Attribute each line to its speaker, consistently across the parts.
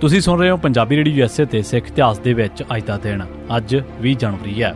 Speaker 1: ਤੁਸੀਂ ਸੁਣ ਰਹੇ ਹੋ ਪੰਜਾਬੀ ਰੇਡੀਓ ਯੂਐਸਏ ਤੇ ਸਿੱਖ ਇਤਿਹਾਸ ਦੇ ਵਿੱਚ ਅੱਜ ਦਾ ਦਿਨ। ਅੱਜ 20 ਜਨਵਰੀ ਹੈ।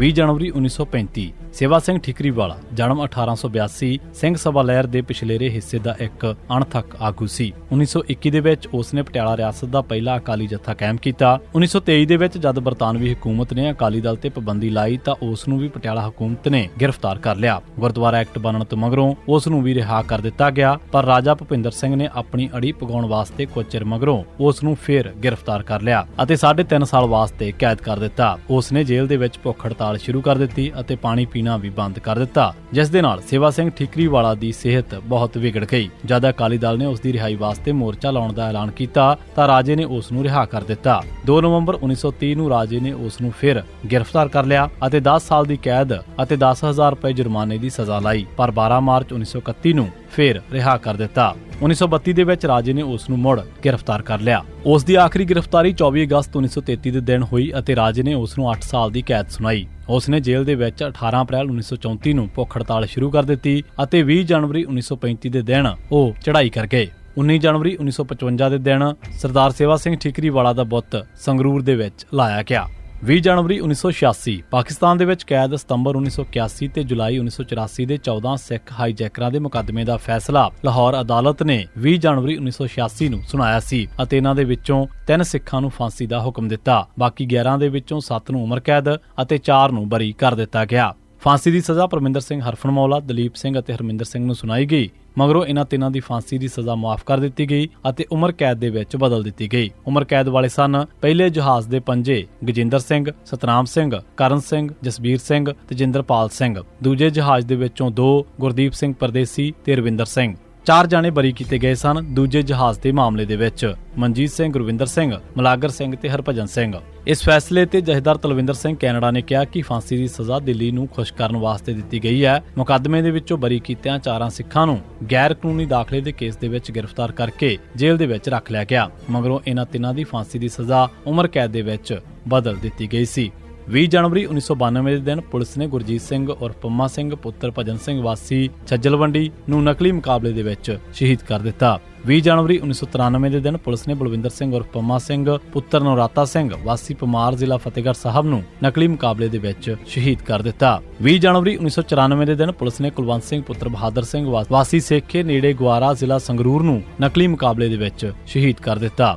Speaker 1: 20 ਜਨਵਰੀ 1935 ਸੇਵਾ ਸਿੰਘ ਠਿਕਰੀਵਾਲਾ, ਜਨਮ 1882 ਸਿੰਘ ਸਭਾ ਲਹਿਰ ਦੇ ਪਿਛਲੇਰੇ ਹਿੱਸੇ ਦਾ ਇੱਕ ਅਣਥੱਕ ਆਗੂ ਸੀ। 1921 ਦੇ ਵਿੱਚ ਉਸ ਨੇ ਪਟਿਆਲਾ ਰਿਆਸਤ ਦਾ ਪਹਿਲਾ ਅਕਾਲੀ ਜੱਥਾ ਕਾਇਮ ਕੀਤਾ। 1923 ਦੇ ਵਿੱਚ ਜਦ ਬਰਤਾਨਵੀ ਹਕੂਮਤ ਨੇ ਅਕਾਲੀ ਦਲ ਤੇ ਪਾਬੰਦੀ ਲਾਈ ਤਾਂ ਉਸ ਨੂੰ ਵੀ ਪਟਿਆਲਾ ਹਕੂਮਤ ਨੇ ਗ੍ਰਿਫਤਾਰ ਕਰ ਲਿਆ। ਗੁਰਦੁਆਰਾ ਐਕਟ ਬਣਨ ਤੋਂ ਮਗਰੋਂ ਉਸ ਨੂੰ ਵੀ ਰਿਹਾ ਕਰ ਦਿੱਤਾ ਗਿਆ, ਪਰ ਰਾਜਾ ਭੁਪਿੰਦਰ ਸਿੰਘ ਨੇ ਆਪਣੀ ਅੜੀ ਪਗਾਉਣ ਵਾਸਤੇ ਕੁਝ ਚਿਰ ਮਗਰੋਂ ਉਸ ਨੂੰ ਫੇਰ ਗ੍ਰਿਫਤਾਰ ਕਰ ਲਿਆ ਅਤੇ 3.5 ਸਾਲ ਵਾਸਤੇ ਕੈਦ ਕਰ ਦਿੱਤਾ। ਉਸ ਨੇ ਜੇਲ੍ਹ ਦੇ ਵਿੱਚ ਭੁੱਖ ਹੜਤਾਲ ਸ਼ੁਰੂ ਕਰ ਦਿੱਤੀ ਅਤੇ ਪਾਣੀ ਪੀਣਾ ਵੀ ਬੰਦ ਕਰ ਦਿੱਤਾ, ਜਿਸ ਦੇ ਨਾਲ ਸੇਵਾ ਸਿੰਘ ਠੀਕਰੀਵਾਲਾ ਦੀ ਸਿਹਤ ਬਹੁਤ ਵਿਗੜ ਗਈ। ਜਦ ਅਕਾਲੀ ਦਲ ਨੇ ਉਸ ਦੀ ਰਿਹਾਈ ਵਾਸਤੇ ਮੋਰਚਾ ਲਾਉਣ ਦਾ ਐਲਾਨ ਕੀਤਾ, ਤਾਂ ਰਾਜੇ ਨੇ ਉਸ ਨੂੰ ਰਿਹਾ ਕਰ ਦਿੱਤਾ। 2 ਨਵੰਬਰ 1930 ਨੂੰ ਰਾਜੇ ਨੇ ਉਸ ਨੂੰ ਫਿਰ ਗ੍ਰਿਫਤਾਰ ਕਰ ਲਿਆ ਅਤੇ 10 ਸਾਲ ਦੀ ਕੈਦ ਅਤੇ 10000 ਰੁਪਏ ਜੁਰਮਾਨੇ ਦੀ ਸਜ਼ਾ ਲਾਈ। ਪਰ 12 ਮਾਰਚ 1931 ਨੂੰ ਫਿਰ ਰਿਹਾ ਕਰ ਦਿੱਤਾ। 1932 ਦੇ ਵਿੱਚ ਰਾਜੇ ਨੇ ਉਸ ਨੂੰ ਮੁੜ ਗ੍ਰਿਫਤਾਰ ਕਰ ਲਿਆ। ਉਸ ਦੀ ਆਖਰੀ ਗ੍ਰਿਫਤਾਰੀ 24 ਅਗਸਤ 1933 ਦੇ ਦਿਨ ਹੋਈ ਅਤੇ ਰਾਜੇ ਨੇ ਉਸ ਨੂੰ 8 ਸਾਲ ਦੀ ਕੈਦ ਸੁਣਾਈ। ਉਸ ਨੇ ਜੇਲ੍ਹ ਦੇ ਵਿੱਚ 18 ਅਪ੍ਰੈਲ 1934 ਨੂੰ ਭੁੱਖ ਹੜਤਾਲ ਸ਼ੁਰੂ ਕਰ ਦਿੱਤੀ ਅਤੇ 20 ਜਨਵਰੀ 1935 ਦੇ ਦਿਨ ਉਹ ਚੜ੍ਹਾਈ ਕਰ ਗਏ। 19 ਜਨਵਰੀ 1955 ਦੇ ਦਿਨ ਸਰਦਾਰ ਸੇਵਾ ਸਿੰਘ ਠੀਕਰੀਵਾਲਾ ਦਾ ਬੁੱਤ ਸੰਗਰੂਰ ਦੇ ਵਿੱਚ ਲਾਇਆ ਗਿਆ। 20 ਜਨਵਰੀ 1986 ਪਾਕਿਸਤਾਨ ਦੇ ਵਿੱਚ ਕੈਦ ਸਤੰਬਰ 1981 ਤੇ ਜੁਲਾਈ 1984 ਦੇ 14 ਸਿੱਖ ਹਾਈਜੈਕਰਾਂ ਦੇ ਮੁਕੱਦਮੇ ਦਾ ਫੈਸਲਾ ਲਾਹੌਰ ਅਦਾਲਤ ਨੇ 20 ਜਨਵਰੀ 1986 ਨੂੰ ਸੁਣਾਇਆ ਸੀ ਅਤੇ ਇਹਨਾਂ ਦੇ ਵਿੱਚੋਂ ਤਿੰਨ ਸਿੱਖਾਂ ਨੂੰ ਫਾਂਸੀ ਦਾ ਹੁਕਮ ਦਿੱਤਾ। ਬਾਕੀ 11 ਦੇ ਵਿੱਚੋਂ 7 ਨੂੰ ਉਮਰ ਕੈਦ ਅਤੇ 4 ਨੂੰ ਬਰੀ ਕਰ ਦਿੱਤਾ ਗਿਆ। ਫਾਂਸੀ ਦੀ ਸਜ਼ਾ ਪਰਮਿੰਦਰ ਸਿੰਘ ਹਰਫਨਮੌਲਾ ਦਲੀਪ ਸਿੰਘ ਅਤੇ ਹਰਮਿੰਦਰ ਸਿੰਘ ਨੂੰ ਸੁਣਾਈ ਗਈ। ਮਗਰੋਂ ਇਹਨਾਂ ਤਿੰਨਾਂ ਦੀ ਫਾਂਸੀ ਦੀ ਸਜ਼ਾ ਮਾਫ ਕਰ ਦਿੱਤੀ ਗਈ ਅਤੇ ਉਮਰ ਕੈਦ ਦੇ ਵਿੱਚ ਬਦਲ ਦਿੱਤੀ ਗਈ। ਉਮਰ ਕੈਦ ਵਾਲੇ ਸਨ ਪਹਿਲੇ ਜਹਾਜ਼ ਦੇ ਪੰਜੇ ਗਜਿੰਦਰ ਸਿੰਘ, ਸਤਨਾਮ ਸਿੰਘ, ਕਰਨ ਸਿੰਘ, ਜਸਬੀਰ ਸਿੰਘ ਤੇਜਿੰਦਰਪਾਲ ਸਿੰਘ। ਦੂਜੇ ਜਹਾਜ਼ ਦੇ ਵਿੱਚੋਂ ਦੋ ਗੁਰਦੀਪ ਸਿੰਘ ਪਰਦੇਸੀ ਤੇ ਰਵਿੰਦਰ ਸਿੰਘ। ਚਾਰ ਜਾਣੇ ਬਰੀ ਕੀਤੇ ਗਏ ਸਨ, ਦੂਜੇ ਜਹਾਜ਼ ਦੇ ਮਾਮਲੇ ਦੇ ਵਿੱਚ। ਮਨਜੀਤ ਸਿੰਘ, ਗੁਰਵਿੰਦਰ ਸਿੰਘ, ਮਲਾਗਰ ਸਿੰਘ ਤੇ ਹਰਭਜਨ ਸਿੰਘ। ਇਸ ਫੈਸਲੇ ਤੇ ਜਥੇਦਾਰ ਤਲਵਿੰਦਰ ਸਿੰਘ ਕੈਨੇਡਾ ਨੇ ਕਿਹਾ ਕਿ ਫਾਂਸੀ ਦੀ ਸਜ਼ਾ ਦਿੱਲੀ ਨੂੰ ਖੁਸ਼ ਕਰਨ ਵਾਸਤੇ ਦਿੱਤੀ ਗਈ ਹੈ। ਮੁਕੱਦਮੇ ਦੇ ਵਿੱਚੋਂ ਬਰੀ ਕੀਤਿਆਂ ਚਾਰਾਂ ਸਿੱਖਾਂ ਨੂੰ ਗੈਰ ਕਾਨੂੰਨੀ ਦਾਖਲੇ ਦੇ ਕੇਸ ਦੇ ਵਿੱਚ ਗ੍ਰਿਫਤਾਰ ਕਰਕੇ ਜੇਲ੍ਹ ਦੇ ਵਿੱਚ ਰੱਖ ਲਿਆ ਗਿਆ। ਮਗਰੋਂ ਇਹਨਾਂ ਤਿੰਨਾਂ ਦੀ ਫਾਂਸੀ ਦੀ ਸਜ਼ਾ ਉਮਰ ਕੈਦ ਦੇ ਵਿੱਚ ਬਦਲ ਦਿੱਤੀ ਗਈ ਸੀ। 20 ਜਨਵਰੀ 1992 ਦੇ ਦਿਨ ਪੁਲਿਸ ਨੇ ਗੁਰਜੀਤ ਸਿੰਘ ਉਰਫ ਪੰਮਾ ਸਿੰਘ, ਪੁੱਤਰ ਭਜਨ ਸਿੰਘ ਵਾਸੀ ਛੱਜਲਵੰਡੀ ਨੂੰ ਨਕਲੀ ਮੁਕਾਬਲੇ ਦੇ ਵਿੱਚ ਸ਼ਹੀਦ ਕਰ ਦਿੱਤਾ। 20 ਜਨਵਰੀ 1993 ਦੇ ਦਿਨ ਪੁਲਿਸ ਨੇ ਬਲਵਿੰਦਰ ਸਿੰਘ ਉਰਫ ਪੰਮਾ ਸਿੰਘ, ਪੁੱਤਰ ਨਵਰਾਤਾ ਸਿੰਘ ਵਾਸੀ ਪਮਾਰ ਜ਼ਿਲ੍ਹਾ ਫਤਿਹਗੜ੍ਹ ਸਾਹਿਬ ਨੂੰ ਨਕਲੀ ਮੁਕਾਬਲੇ ਦੇ ਵਿੱਚ ਸ਼ਹੀਦ ਕਰ ਦਿੱਤਾ। 20 ਜਨਵਰੀ 1994 ਦੇ ਦਿਨ ਪੁਲਿਸ ਨੇ ਕੁਲਵੰਤ ਸਿੰਘ, ਪੁੱਤਰ ਬਹਾਦਰ ਸਿੰਘ ਵਾਸੀ ਸੇਖੇ ਨੇੜੇ ਗਵਾਰਾ ਜ਼ਿਲ੍ਹਾ ਸੰਗਰੂਰ ਨੂੰ ਨਕਲੀ ਮੁਕਾਬਲੇ ਦੇ ਵਿੱਚ ਸ਼ਹੀਦ ਕਰ ਦਿੱਤਾ।